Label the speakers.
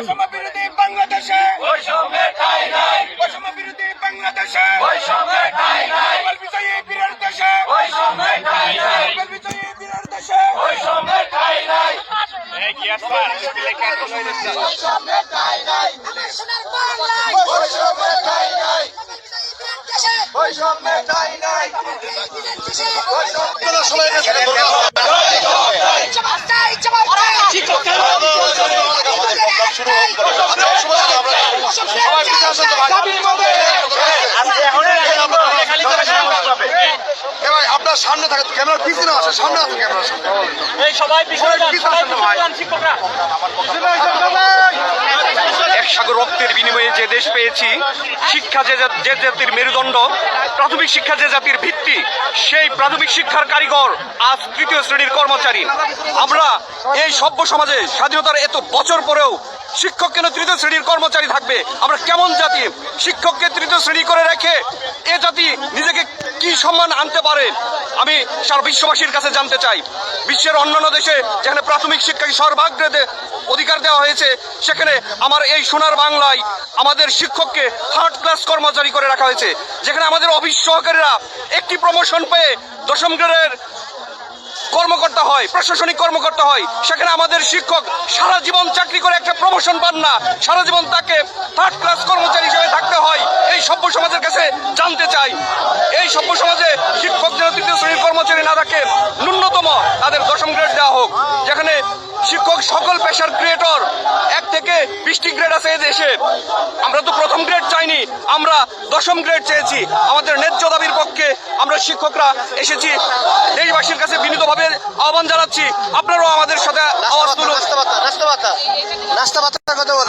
Speaker 1: বৈষম্য বিরোধী বাংলাদেশে। বৈষম্য বিরোধী বাংলাদেশে। নোবেল বিজয়ী বীরের দেশে। নোবেল বিজয়ী বীরের দেশে।
Speaker 2: আমার সোনার বাংলায়।
Speaker 1: বৈষম্যের ঠাঁই নাই। এবার আপনার সামনে থাকে পিছনে সামনে
Speaker 3: সাগর রক্তের বিনিময়ে যে দেশ পেয়েছি, শিক্ষা যে যে জাতির মেরুদণ্ড, প্রাথমিক শিক্ষা যে জাতির ভিত্তি, সেই প্রাথমিক শিক্ষার কারিগর আজ তৃতীয় শ্রেণির কর্মচারী। আমরা এই সভ্য সমাজে স্বাধীনতার এত বছর পরেও শিক্ষক কেন তৃতীয় শ্রেণির কর্মচারী থাকবে। আমরা কেমন জাতি? শিক্ষককে তৃতীয় শ্রেণি করে রেখে এ জাতি নিজেকে কি সম্মান আনতে পারে? আমি সারা বিশ্ববাসীর কাছে জানতে চাই। বিশ্বের অন্যান্য দেশে যেখানে প্রাথমিক শিক্ষাকে সর্বাগ্রে অধিকার দেওয়া হয়েছে, সেখানে আমার এই সোনার বাংলায় আমাদের শিক্ষককে থার্ড ক্লাস কর্মচারী করে রাখা হয়েছে। যেখানে আমাদের অফিস সহকারীরা একটি প্রমোশন পেয়ে দশম গ্রেডের কর্মকর্তা হয়, প্রশাসনিক কর্মকর্তা হয়, সেখানে আমাদের শিক্ষক সারা জীবন চাকরি করে একটা প্রমোশন পান না। সারা জীবন তাকে থার্ড ক্লাস কর্মচারী হিসেবে থাকতে হয়। এই সভ্য সমাজের কাছে জানতে চাই। এই সভ্য সমাজে শিক্ষক যেন তৃতীয় শ্রেণির কর্মচারী না থাকে ন্যূনতম তাদের দশম গ্রেড দেওয়া হোক। যেখানে শিক্ষক সকল পেশার ক্রিয়েটর এক থেকে বিশটি গ্রেড আছে এই দেশে আমরা তো প্রথম গ্রেড চাইনি, আমরা দশম গ্রেড চেয়েছি। আমাদের ন্যায্য দাবির পক্ষে আমরা শিক্ষকরা এসেছি। দেশবাসীর কাছে বিনীতভাবে আহ্বান জানাচ্ছি। আপনারাও আমাদের সাথে আওয়াজ তুলুন।
Speaker 4: নাস্তা ভাতা নাস্তা ভাতা কথা বলে